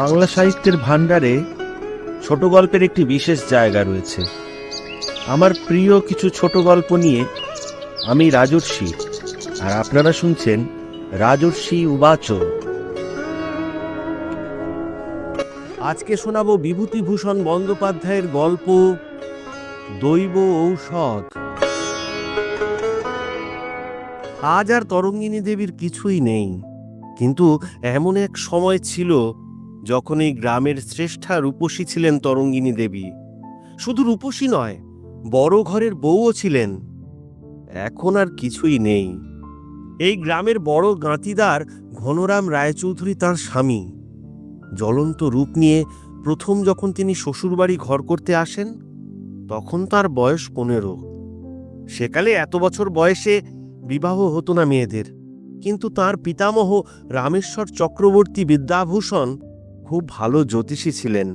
বাংলা সাহিত্যের ভাণ্ডারে ছোট গল্পের একটি বিশেষ জায়গা রয়েছে। আমার প্রিয় কিছু ছোট গল্প নিয়ে আমি রাজর্ষি, আর আপনারা শুনছেন রাজর্ষি উবাচ। আজকে শোনাবো বিভূতিভূষণ বন্দ্যোপাধ্যায়ের গল্প, দৈব ঔষধ। আজ আর তরঙ্গিনী দেবীর কিছুই নেই, কিন্তু এমন এক সময় ছিল যখন এই গ্রামের শ্রেষ্ঠা রূপসী ছিলেন তরঙ্গিনী দেবী। শুধু রূপসী নয়, বড় ঘরের বউও ছিলেন। এখন আর কিছুই নেই। এই গ্রামের বড় গাঁতিদার ঘনরাম রায়চৌধুরী তার স্বামী। জ্বলন্ত রূপ নিয়ে প্রথম যখন তিনি শ্বশুরবাড়ি ঘর করতে আসেন, তখন তার বয়স পনেরো। সেকালে এত বছর বয়সে বিবাহ হতো না মেয়েদের। কিন্তু তার পিতামহ রামেশ্বর চক্রবর্তী বিদ্যাভূষণ খুব ভালো জ্যোতিষী ছিলেন।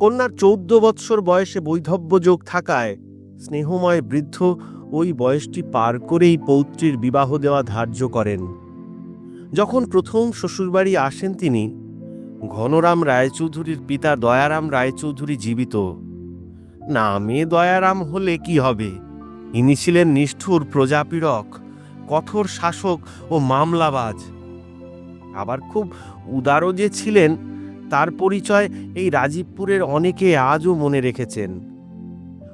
কন্যার চৌদ্দ বৎসর বয়সে বৈধব্য যোগ থাকায় স্নেহময় বৃদ্ধ ওই বয়সটি পার করেই পৌত্রীর বিবাহ দেওয়া ধার্য করেন। যখন প্রথম শ্বশুরবাড়ি আসেন তিনি, ঘনরাম রায়চৌধুরীর পিতা দয়ারাম রায়চৌধুরী জীবিত। নামে দয়ারাম হলে কি হবে? ইনি ছিলেন নিষ্ঠুর প্রজাপীড়ক, কঠোর শাসক ও মামলাবাজ। আবার খুব উদারও যে ছিলেন তার পরিচয় এই রাজীবপুরের অনেকে আজও মনে রেখেছেন।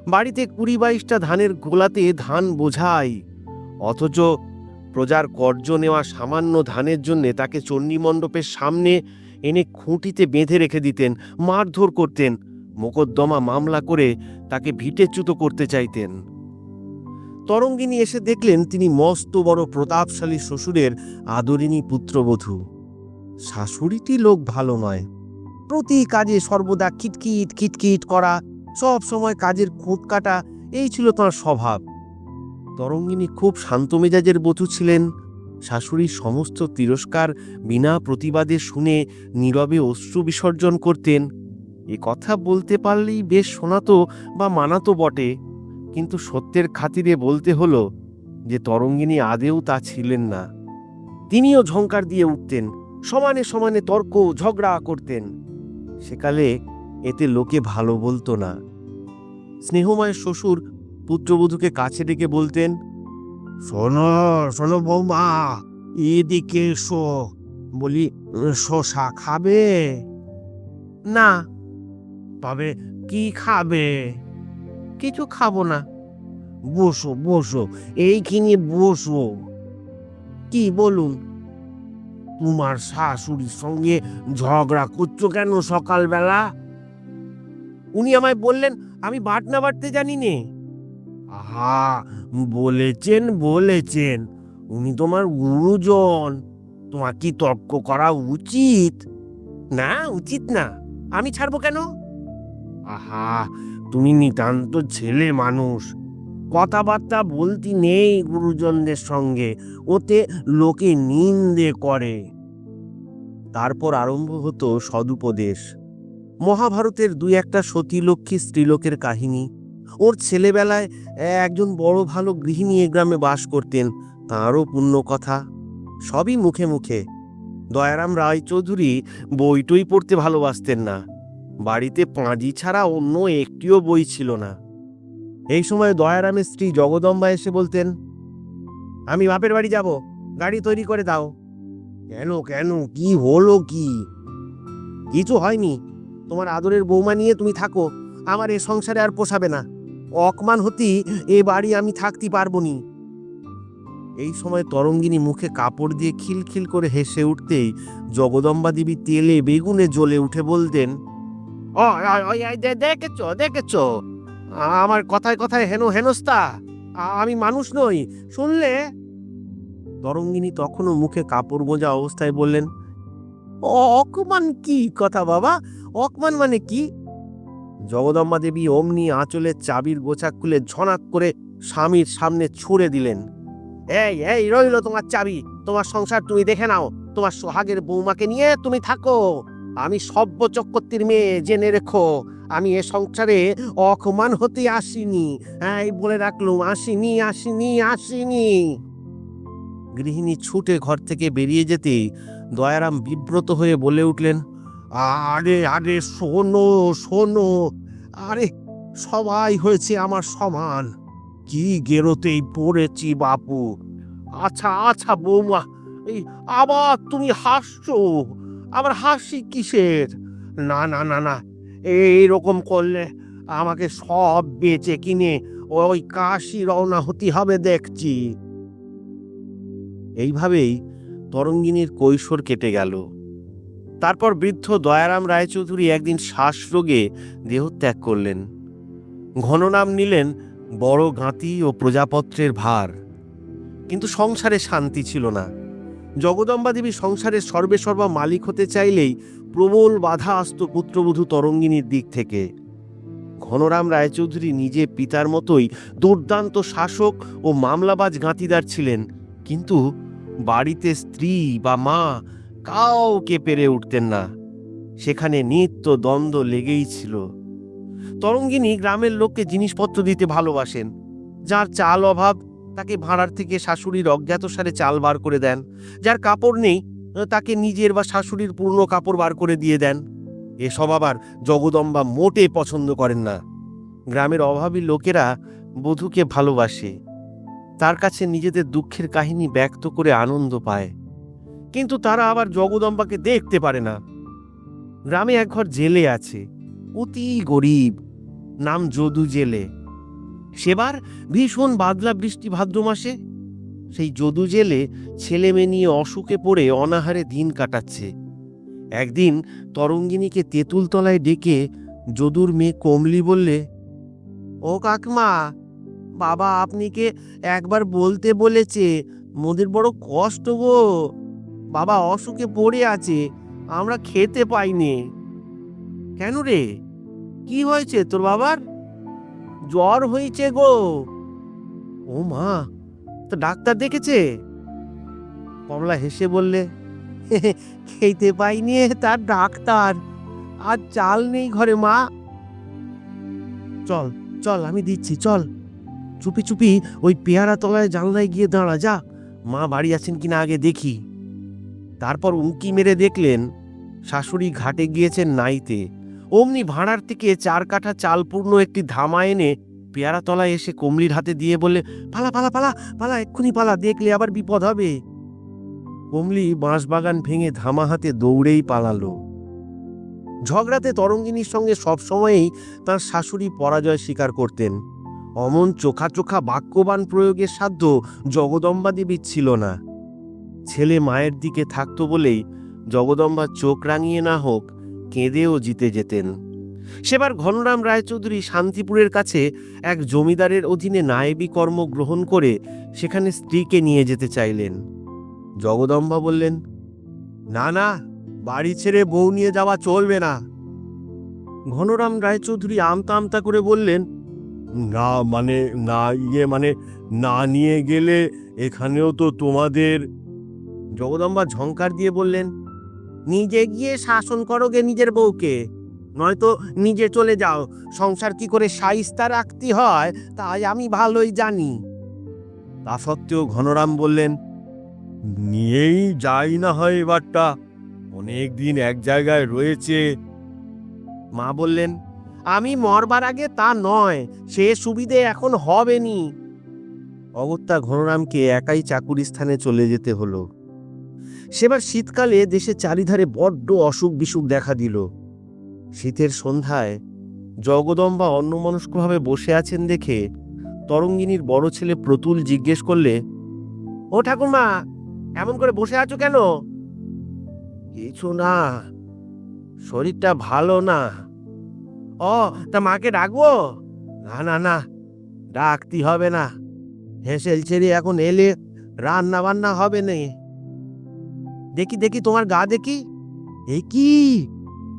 বাড়িতে কুড়ি বাইশটা ধানের গোলাতে ধান বোঝাই, অথচ প্রজার কর্য নেওয়া সামান্য ধানের জন্যে তাকে চণ্ডীমণ্ডপের সামনে এনে খুঁটিতে বেঁধে রেখে দিতেন, মারধর করতেন, মোকদ্দমা মামলা করে তাকে ভিটেচ্যুত করতে চাইতেন। তরঙ্গিনী এসে দেখলেন তিনি মস্ত বড় প্রতাপশালী শ্বশুরের আদরিনী পুত্রবধূ। শাশুড়িটি লোক ভালো নয় প্রতি কাজে সর্বদা কিটকিট কিটকিট করা, সব সময় কাজের খুঁত কাটা, এই ছিল তাঁর স্বভাব। তরঙ্গিনী খুব শান্ত মেজাজের বধূ ছিলেন। শাশুড়ির সমস্ত তিরস্কার বিনা প্রতিবাদে শুনে নীরবে অশ্রু বিসর্জন করতেন। এ কথা বলতে পারলেই বেশ শোনাতো বা মানাতো বটে। কিন্তু সত্যের খাতিরে বলতে হলো যে তরঙ্গিনী আদেও তা ছিলেন না। তিনিও ঝঙ্কার দিয়ে উঠতেন, সমানে সমানে তর্ক, ঝগড়া করতেন। সেকালে এতে লোকে ভালো বলতো না। স্নেহময় শ্বশুর পুত্রবধূকে কাছে ডেকে বলতেন শোনো শোনো বৌমা এদিকে এসো। বলি শশা খাবে? না। তবে কি খাবে? কিছু খাব না। বসো বসো এইখানে বসো। কি বলুন? তোমার শাশুড়ির সঙ্গে ঝগড়া করছ কেন সকালবেলা? উনি আমায় বললেন, আমি বাটনা বাটতে জানি নে। আহা, বলেছেন বলেছেন। উনি তোমার গুরুজন। তোমার কি তর্ক করা উচিত? না উচিত না। আমি ছাড়বো কেন? আহা, তুমি নিতান্ত ছেলে মানুষ। কথাবার্তা বলতি নেই গুরুজনদের সঙ্গে, ওতে লোকে নিন্দে করে। তারপর আরম্ভ হতো সদুপদেশ। মহাভারতের দুই একটা সতীলক্ষ্মী স্ত্রীলোকের কাহিনী। ওর ছেলেবেলায় একজন বড় ভালো গৃহিণী এ গ্রামে বাস করতেন, তাঁরও পুণ্য কথা। সবই মুখে মুখে। দয়ারাম রায়চৌধুরী বইটই পড়তে ভালোবাসতেন না। বাড়িতে পাঁজি ছাড়া অন্য একটিও বই ছিল না। এই সময় দয়ারামের স্ত্রী জগদম্বা এসে বলতেন, আমি বাপের বাড়ি যাব, গাড়ি তৈরি করে দাও। কেন কেন? কি হলো কি? কিছু হয়নি। তোমার আদরের বৌমা নিয়ে তুমি থাকো, আমার এ সংসারে আর পোষাবে না। অকমান হতি এ বাড়ি আমি থাকতে পারব নি। এই সময় তরঙ্গিনী মুখে কাপড় দিয়ে খিলখিল করে হেসে উঠতেই জগদম্বা দেবী তেলে বেগুনে জ্বলে উঠে বলতেন দেখেছ দেখেছ আমার কথায় কথায় হেন হেনস্তা আমি মানুষ নই, শুনলে? তরঙ্গিনী তখনও মুখে কাপড় বোঝা অবস্থায় বললেন অকমান কি কথা বাবা? অকমান মানে কি? জগদম্বা দেবী অমনি আঁচলের চাবির গোছা খুলে ঝনাক করে স্বামীর সামনে ছুঁড়ে দিলেন। এই এই, রইল তোমার চাবি। তোমার সংসার তুমি দেখে নাও। তোমার সোহাগের বৌমাকে নিয়ে তুমি থাকো। আমি সব্য চক্রবর্তীর মেয়ে জেনে রেখো। আমি এ সংসারে অকমান হতে আসিনি। এই বলে রাখলুম আসিনি আসিনি আসিনি। গৃহিণী ছুটে ঘর থেকে বেরিয়ে যেতেই দয়ারাম বিব্রত হয়ে বলে উঠলেন, আরে আরে, শোনো শোনো, আরে, সবাই হয়েছে আমার সমান। কি গেরোতেই পড়েছি বাপু। আচ্ছা আচ্ছা বৌমা, এই আবার তুমি হাসছো, আবার হাসি কিসের? না না না না এইরকম করলে আমাকে সব বেচে কিনে ওই কাশি রওনা হতে হবে দেখছি। এইভাবেই তরঙ্গিনীর কৈশোর কেটে গেল। তারপর বৃদ্ধ দয়ারাম রায়চৌধুরী একদিন শ্বাসরোগে দেহত্যাগ করলেন। ঘননাম নিলেন বড় গাঁতি ও প্রজাপত্রের ভার। কিন্তু সংসারে শান্তি ছিল না। জগদম্বা দেবী সংসারের সর্বে সর্বা মালিক হতে চাইলেই প্রবল বাধা আসত পুত্রবধূ তরঙ্গিনীর দিক থেকে। ঘনরাম রায়চৌধুরী নিজে পিতার মতোই দুর্দান্ত শাসক ও মামলাবাজ গাঁতিদার ছিলেন, কিন্তু বাড়িতে স্ত্রী বা মা কাউকে পেরে উঠতেন না। সেখানে নিত্য দ্বন্দ্ব লেগেই ছিল। তরঙ্গিনী গ্রামের লোককে জিনিসপত্র দিতে ভালোবাসেন, যার চাল অভাব তাকে ভাড়ার থেকে শাশুড়ির অজ্ঞাতসারে চাল বার করে দেন, যার কাপড় নেই তাকে নিজের বা শাশুড়ির পুরনো কাপড় বার করে দিয়ে দেন। এসব আবার জগদম্বা মোটে পছন্দ করেন না। গ্রামের অভাবী লোকেরা বধূকে ভালোবাসে। তার কাছে নিজেদের দুঃখের কাহিনী ব্যক্ত করে আনন্দ পায়। কিন্তু তারা আবার জগদম্বাকে দেখতে পারে না। গ্রামে এক ঘর জেলে আছে। অতি গরিব। নাম যদু জেলে। সেবার ভীষণ বাদলা বৃষ্টি ভাদ্র মাসে সেই যদু জেলে ছেলে মেয়ে নিয়ে অসুখে পড়ে অনাহারে দিন কাটাচ্ছে। একদিন তরঙ্গিনীকে তেঁতুলতলায় ডেকে যদুর মেয়ে কমলি বললে, ও কাকমা, বাবা আপনিকে একবার বলতে বলেছে, মোদের বড় কষ্ট গো। বাবা অসুখে পড়ে আছে, আমরা খেতে পাইনি। কেন রে? কি হয়েছে তোর বাবার? জ্বর হয়েছে গো। ও মা তো ডাক্তার দেখেছে। কমলা হেসে বললে খেতে পাইনি তার ডাক্তার। আর চাল নেই ঘরে, মা। চল চল, আমি দিচ্ছি, চল। চুপি চুপি ওই পেয়ারা তলায় জানলায় গিয়ে দাঁড়া, যা। মা বাড়ি আছেন কিনা আগে দেখি। তারপর উঁকি মেরে দেখলেন, শাশুড়ি ঘাটে গিয়েছেন নাইতে। অমনি ভাড়ার থেকে চার কাঠা চালপূর্ণ একটি ধামা এনে পেয়ারা তলায় এসে কমলির হাতে দিয়ে বললে, পালা পালা পালা পালা, এক্ষুনি পালা, দেখলে আবার বিপদ হবে। কমলি বাঁশবাগান ভেঙে ধামা হাতে দৌড়েই পালালো। ঝগড়াতে তরঙ্গিনীর সঙ্গে সবসময়ই তার শাশুড়ি পরাজয় স্বীকার করতেন। অমন চোখা চোখা বাক্যবান প্রয়োগের সাধ্য জগদম্বা দেবীর ছিল না। ছেলে মায়ের দিকে থাকতো বলেই জগদম্বা চোখ রাঙিয়ে না হোক, কেঁদেও জিতে যেতেন। সেবার ঘনরাম রায়চৌধুরী শান্তিপুরের কাছে এক জমিদারের অধীনে নায়েবী কর্ম গ্রহণ করে সেখানে স্ত্রীকে নিয়ে যেতে চাইলেন। জগদম্বা বললেন, না না, বাড়ি ছেড়ে বউ নিয়ে যাওয়া চলবে না। ঘনরাম রায়চৌধুরী আমতা আমতা করে বললেন, না মানে না ইয়ে মানে না নিয়ে গেলে এখানেও তো তোমাদের জগদম্বা ঝংকার দিয়ে বললেন, নিজে গিয়ে শাসন করো গে নিজের বউকে। নয়তো নিজে চলে যাও। সংসার কি করে সাইস্তা রাখতে হয় তাই আমি ভালোই জানি। তা সত্ত্বেও ঘনরাম বললেন নিয়েই যাই না হয় এবারটা। অনেক দিন এক জায়গায় রয়েছে। মা বললেন আমি মরবার আগে তা নয় সে সুবিধে এখন হবে নি অগত্যা ঘনরামকে একাই চাকুরি স্থানে চলে যেতে হলো। সেবার শীতকালে দেশে চারিধারে বড্ড অসুখ বিসুখ দেখা দিল। শীতের সন্ধ্যায় জগদম্বা অন্যমনস্কভাবে বসে আছেন দেখে তরঙ্গিনীর বড় ছেলে প্রতুল জিজ্ঞেস করলে, ও ঠাকুরমা, এমন করে বসে আছো কেন? কিছু না, শরীরটা ভালো না। ও, তা মাকে ডাকবো? না না না, ডাকতে হবে না। হেসেল ছেড়ে এখন এলে রান্না বান্না হবে না। দেখি দেখি তোমার গা দেখি। এ কি?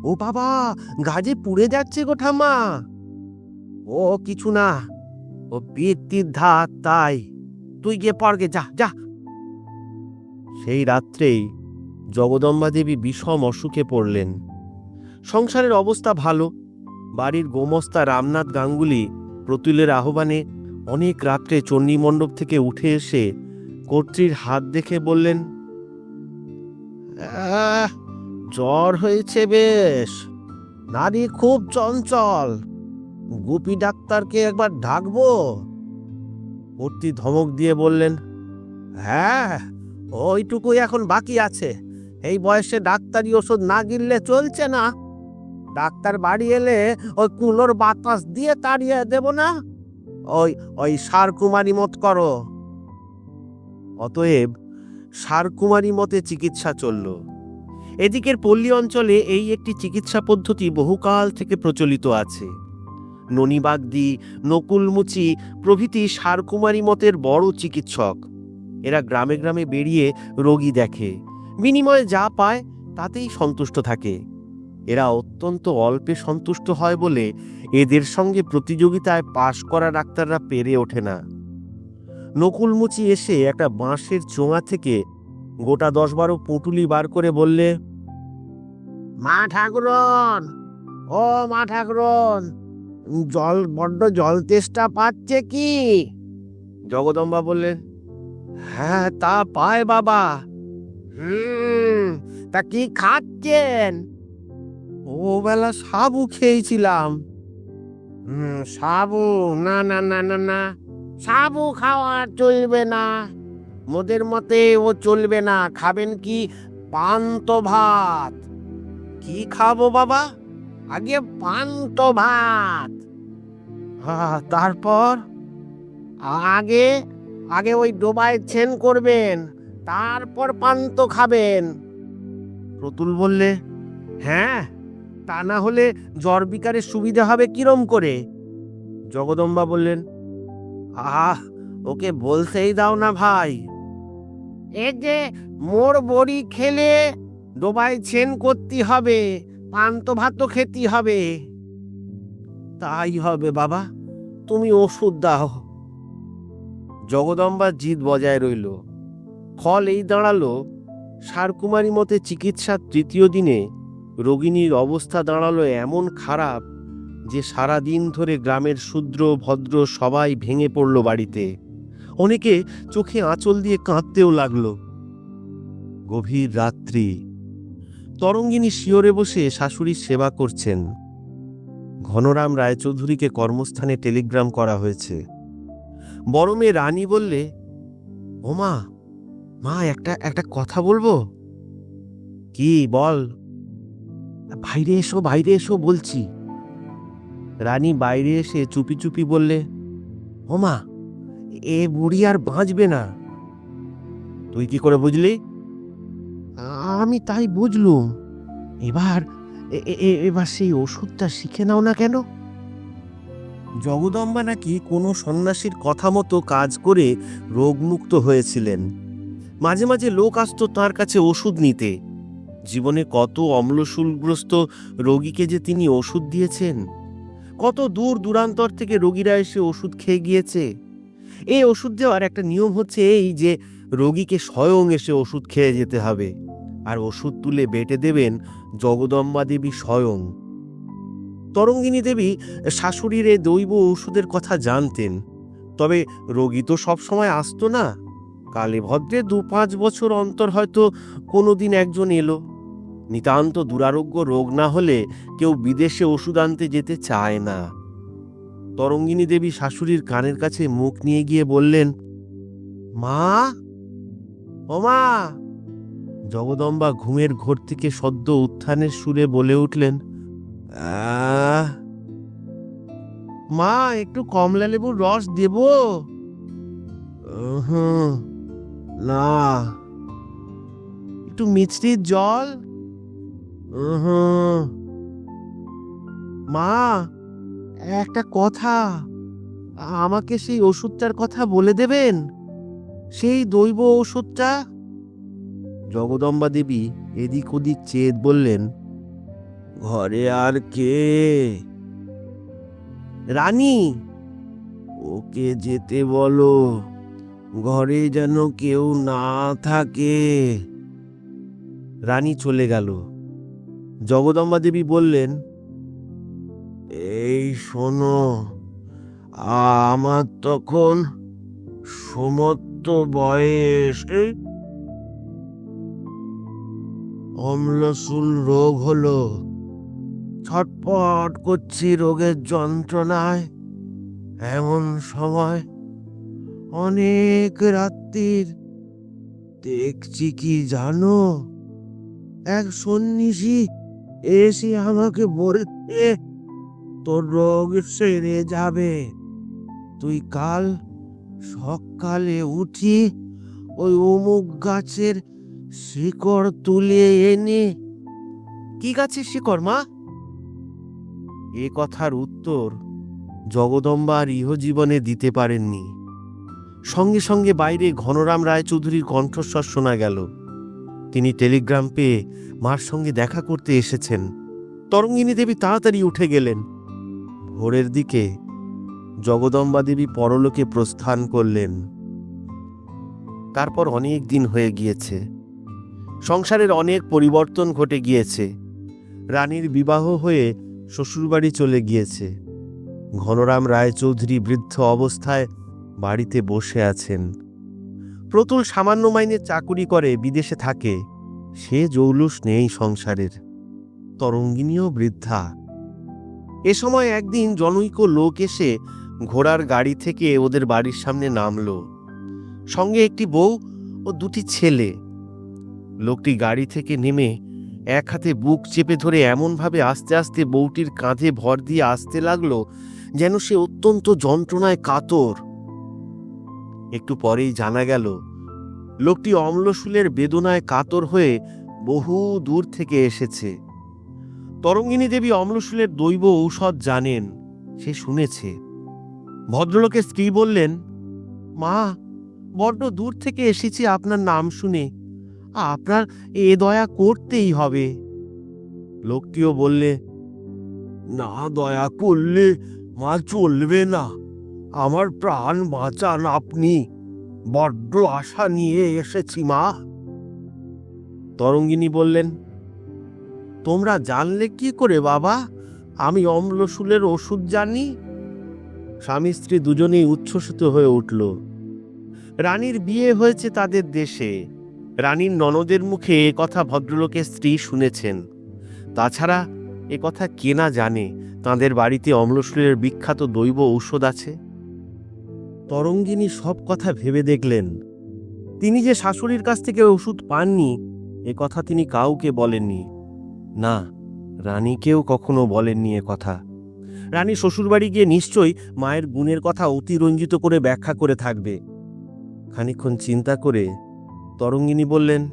ও বাবা গাজে পুড়ে যাচ্ছে গো ঠাম্মা। ও কিছু না ও বীরতির ধার তাই। তুই গিয়ে পড়গে যা যা। সেই রাত্রেই জগদম্বা দেবী বিষম অসুখে পড়লেন। সংসারের অবস্থা ভালো বাড়ির গোমস্তা রামনাথ গাঙ্গুলি প্রতুলের আহ্বানে অনেক রাত্রে চণ্ডী মণ্ডপ থেকে উঠে এসে কর্ত্রীর হাত দেখে বললেন "আহ, জ্বর হয়েছে বেশ। নারী খুব চঞ্চল। গুপি ডাক্তারকে একবার ডাকবো? কর্তি ধমক দিয়ে বললেন হ্যাঁ ওইটুকুই এখন বাকি আছে। এই বয়সে ডাক্তারি ওষুধ না গিললে চলছে না। ডাক্তার বাড়ি এলে ওই কুলোর বাতাস দিয়ে তাড়িয়ে দেব না? ওই ওই সারকুমারী মত করো। অতএব সারকুমারী মতে চিকিৎসা চলল। এদিকের পল্লী অঞ্চলে এই একটি চিকিৎসা পদ্ধতি বহুকাল থেকে প্রচলিত আছে। ননিবাগদি, নকুলমুচি প্রভৃতি সারকুমারী মতের বড় চিকিৎসক। এরা গ্রামে গ্রামে বেরিয়ে রোগী দেখে। বিনিময়ে যা পায় তাতেই সন্তুষ্ট থাকে। এরা অত্যন্ত অল্পে সন্তুষ্ট হয় বলে এদের সঙ্গে প্রতিযোগিতায় পাশ করা ডাক্তাররা পেরে ওঠে না। নকুলমুচি এসে একটা বাঁশের চোঙা থেকে গোটা দশ বারো পুঁটুলি বার করে বললে মা ঠাকুরন ও মা ঠাকুরন জল বড্ড জল তেষ্টা পাচ্ছে কি? জগদম্বা বললেন হ্যাঁ তা পায় বাবা। হুম তা কি খাচ্ছেন? ও বেলা সাবু খেয়েছিলাম। হুম সাবু? না না না না না সাবু খাওয়া চলবে না। মোদের মতে ও চলবে না। খাবেন কি? পান্ত ভাত। কি খাব বাবা? আগে পান্ত ভাত। তারপর? আগে আগে ওই ডোবায় ছেন করবেন। তারপর পান্ত খাবেন। প্রতুল বললে হ্যাঁ তা না হলে জ্বর বিকারের সুবিধা হবে কিরম করে? জগদম্বা বললেন, আহ, ওকে বলতেই দাও না ভাই। এ যে মোর বড়ি খেলে ডোবায় ছেন করতে হবে, পান্ত ভাতও খেতে হবে। তাই হবে বাবা, তুমি ওষুধ দাও। জগদম্বার জিদ বজায় রইল। ফল এই দাঁড়াল, সারকুমারী মতে চিকিৎসার তৃতীয় দিনে রোগিণীর অবস্থা দাঁড়াল এমন খারাপ যে সারা দিন ধরে গ্রামের শূদ্র ভদ্র সবাই ভেঙে পড়ল বাড়িতে। অনেকে চোখে আঁচল দিয়ে কাঁদতেও লাগল। গভীর রাত্রি। তরঙ্গিনী শিওরে বসে শাশুড়ির সেবা করছেন। ঘনরাম রায়চৌধুরীকে কর্মস্থানে টেলিগ্রাম করা হয়েছে। বড় মেয়ে রানী বললে, ও মা মা, একটা একটা কথা বলব? কি, বল? বাইরে এসো বাইরে এসো, বলছি। রানী বাইরে এসে চুপি চুপি বললে, ও মা এ বুড়ি আর বাঁচবে না। তুই কি করে বুঝলি? আমি তাই বুঝলুম। এবার এবার সেই ওষুধটা শিখে নাও না কেন? জগদম্বা নাকি কোনো সন্ন্যাসীর কথা মতো কাজ করে রোগমুক্ত হয়েছিলেন। মাঝে মাঝে লোক আসতো তার কাছে ওষুধ নিতে। জীবনে কত অম্লশূলগ্রস্ত রোগীকে যে তিনি ওষুধ দিয়েছেন। কত দূর দূরান্তর থেকে রোগীরা এসে ওষুধ খেয়ে গিয়েছে। এই ওষুধ দেওয়ার একটা নিয়ম হচ্ছে এই যে, রোগীকে স্বয়ং এসে ওষুধ খেয়ে যেতে হবে। আর ওষুধ তুলে বেটে দেবেন জগদম্বা দেবী স্বয়ং। তরঙ্গিনী দেবী শাশুড়ির এই দৈব ওষুধের কথা জানতেন। তবে রোগী তো সবসময় আসতো না। কালে ভদ্রে দু পাঁচ বছর অন্তর হয়তো কোনোদিন একজন এলো। নিতান্ত দুরারোগ্য রোগ না হলে কেউ বিদেশে ওষুধ আনতে যেতে চায় না। তরঙ্গিনী দেবী শাশুড়ির কানের কাছে মুখ নিয়ে গিয়ে বললেন মা? ও মা? জগদম্বা ঘুমের ঘোর থেকে সদ্য উত্থানের সুরে বলে উঠলেন "আহ, মা একটু কমলা লেবুর রস দেব? না। একটু মিষ্টির জল। মা একটা কথা। আমাকে সেই ওষুধটার কথা বলে দেবেন? সেই দৈব ওষুধটা? জগদম্বা দেবী এদিক ওদিক চেদ বললেন ঘরে আর কে? রানী! ওকে যেতে বলো ঘরে যেন কেউ না থাকে। রানী চলে গেল। জগদম্বা দেবী বললেন এই শোনো, আমার তখন সমস্ত বয়স অম্লসুল রোগ হলো। ছটপট করছি রোগের যন্ত্রণায়। এমন সময় অনেক রাত্রির দেখছি কি জানো? এক সন্ন্যাসী এসে আমাকে বলতে তোর রোগ সেরে যাবে। তুই কাল সকালে উঠি ওই অমুক গাছের শিকড় তুলে এনে কি গাছের শিকড় মা? এ কথার উত্তর জগদম্বা আর ইহজীবনে দিতে পারেননি। সঙ্গে সঙ্গে বাইরে ঘনরাম রায়চৌধুরীর কণ্ঠস্বর শোনা গেল। তিনি টেলিগ্রাম পেয়ে মার সঙ্গে দেখা করতে এসেছেন। তরঙ্গিনী দেবী তাড়াতাড়ি উঠে গেলেন। ভোরের দিকে জগদম্বা দেবী পরলোকে প্রস্থান করলেন। তারপর অনেক দিন হয়ে গিয়েছে। সংসারের অনেক পরিবর্তন ঘটে গিয়েছে। রানীর বিবাহ হয়ে শ্বশুরবাড়ি চলে গিয়েছে। ঘনরাম রায়চৌধুরী বৃদ্ধ অবস্থায় বাড়িতে বসে আছেন। প্রতুল সামান্য মাইনে চাকুরি করে বিদেশে থাকে। সে জৌলুস নেই সংসারের। তরঙ্গিনীও বৃদ্ধা। এ সময় একদিন জনৈক লোক এসে ঘোড়ার গাড়ি থেকে ওদের বাড়ির সামনে নামলো। সঙ্গে একটি বউ ও দুটি ছেলে। লোকটি গাড়ি থেকে নেমে এক হাতে বুক চেপে ধরে এমনভাবে আস্তে আস্তে বউটির কাঁধে ভর দিয়ে আসতে লাগল যেন সে অত্যন্ত যন্ত্রণায় কাতর। একটু পরেই জানা গেল, লোকটি অম্লশূলের বেদনায় কাতর হয়ে বহু দূর থেকে এসেছে। তরঙ্গিনী দেবী অম্লশূলের দৈব ঔষধ জানেন, সে শুনেছে। ভদ্রলোকের স্ত্রী বললেন, মা, বড্ড দূর থেকে এসেছি আপনার নাম শুনে। আপনার এ দয়া করতেই হবে। লোকটিও বললে, না দয়া করলে মা চলবে না। আমার প্রাণ বাঁচান আপনি। বড্ড আশা নিয়ে এসেছি মা। তরঙ্গিনী বললেন তোমরা জানলে কি করে, বাবা? আমি অম্লশূলের ওষুধ জানি। স্বামী স্ত্রী দুজনেই উচ্ছ্বসিত হয়ে উঠল। রানীর বিয়ে হয়েছে তাদের দেশে। রানীর ননদের মুখে এ কথা ভদ্রলোকের স্ত্রী শুনেছেন। তাছাড়া এ কথা কে না জানে, তাঁদের বাড়িতে অম্লশূলের বিখ্যাত দৈব ঔষধ আছে। তরঙ্গিনী সব কথা ভেবে দেখলেন। তিনি যে শাশুড়ির কাছ থেকে ওষুধ পাননি, এ কথা তিনি কাউকে বলেননি। না, রানীকেও কখনো বলেননি এ কথা। রানী শ্বশুরবাড়ি গিয়ে নিশ্চয়ই মায়ের গুণের কথা অতিরঞ্জিত করে ব্যাখ্যা করে থাকবে। খানিক্ষণ চিন্তা করে তরঙ্গিনী বললেন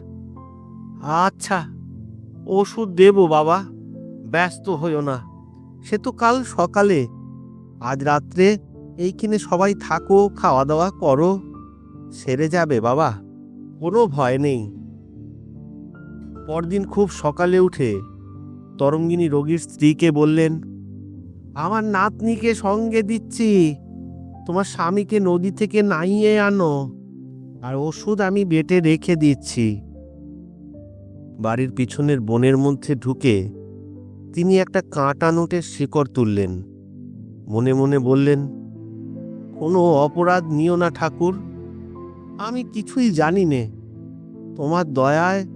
আচ্ছা ওষুধ দেব বাবা, ব্যস্ত হইও না। সে তো কাল সকালে। আজ রাত্রে এইখানে সবাই থাকো খাওয়া দাওয়া করো, সেরে যাবে বাবা, কোনো ভয় নেই। পরদিন খুব সকালে উঠে তরঙ্গিনী রোগীর স্ত্রীকে বললেন, আমার নাতনিকে সঙ্গে দিচ্ছি। তোমার স্বামীকে নদী থেকে নাইয়ে আনো আর ওষুধ আমি বেটে রেখে দিচ্ছি। বাড়ির পিছনের বনের মধ্যে ঢুকে তিনি একটা কাঁটা নোটের শিকড় তুললেন। মনে মনে বললেন, কোনো অপরাধ নিও না ঠাকুর। আমি কিছুই জানি নে। তোমার দয়ায়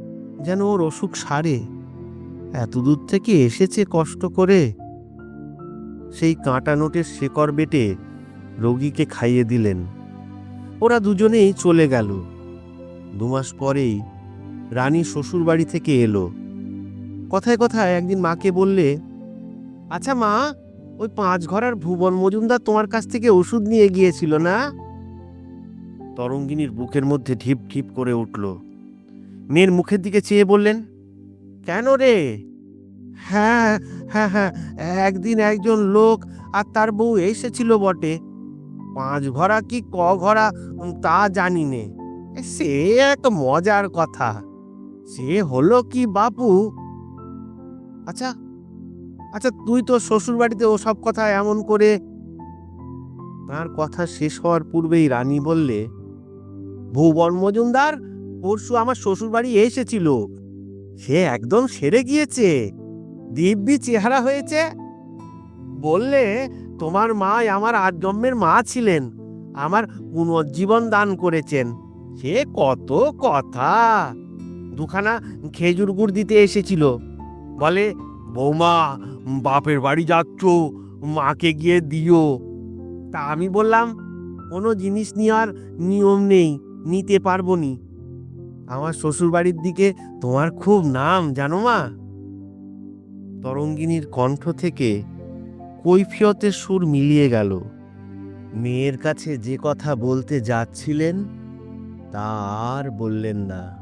যেন ওর অসুখ সারে। এত দূর থেকে এসেছে কষ্ট করে? সেই কাঁটা নোটের শেকড় বেটে রোগীকে খাইয়ে দিলেন। ওরা দুজনেই চলে গেল। দুমাস পরেই রানী শ্বশুর বাড়ি থেকে এলো। কথায় কথায় একদিন মাকে বললে আচ্ছা মা, ওই পাঁচ ঘরার ভুবন মজুমদার তোমার কাছ থেকে ওষুধ নিয়ে গিয়েছিল না? তরঙ্গিনীর বুকের মধ্যে ঢিপ ঢিপ করে উঠল। মেয়ের মুখের দিকে চেয়ে বললেন কেন রে? হ্যাঁ হ্যাঁ হ্যাঁ একদিন একজন লোক আর তার বউ এসেছিল বটে। পাঁচ ঘরা কি ক ঘরা তা জানি নে। সে এক মজার কথা। সে হলো কি বাপু? আচ্ছা আচ্ছা তুই তো শ্বশুর বাড়িতে ওসব কথা এমন করে তার কথা শেষ হওয়ার পূর্বেই রানী বললে, ভুবন মজুমদার, পরশু আমার শ্বশুর বাড়ি এসেছিল। সে একদম সেরে গিয়েছে। দিব্যি চেহারা হয়েছে। বললে, তোমার মা আমার আট মা ছিলেন, আমার পুনর্জীবন দান করেছেন। সে কত কথা। দুখানা খেজুর গুড় দিতে এসেছিল। বলে, বৌমা, বাপের বাড়ি যাচ্ছ, মাকে গিয়ে দিও। তা আমি বললাম, কোনো জিনিস নেওয়ার নিয়ম নেই, নিতে পারব নি। আমার শ্বশুর বাড়ির দিকে তোমার খুব নাম, জানো মা? তরঙ্গিনীর কণ্ঠ থেকে কৈফিয়তের সুর মিলিয়ে গেল। মেয়ের কাছে যে কথা বলতে যাচ্ছিলেন, তা আর বললেন না।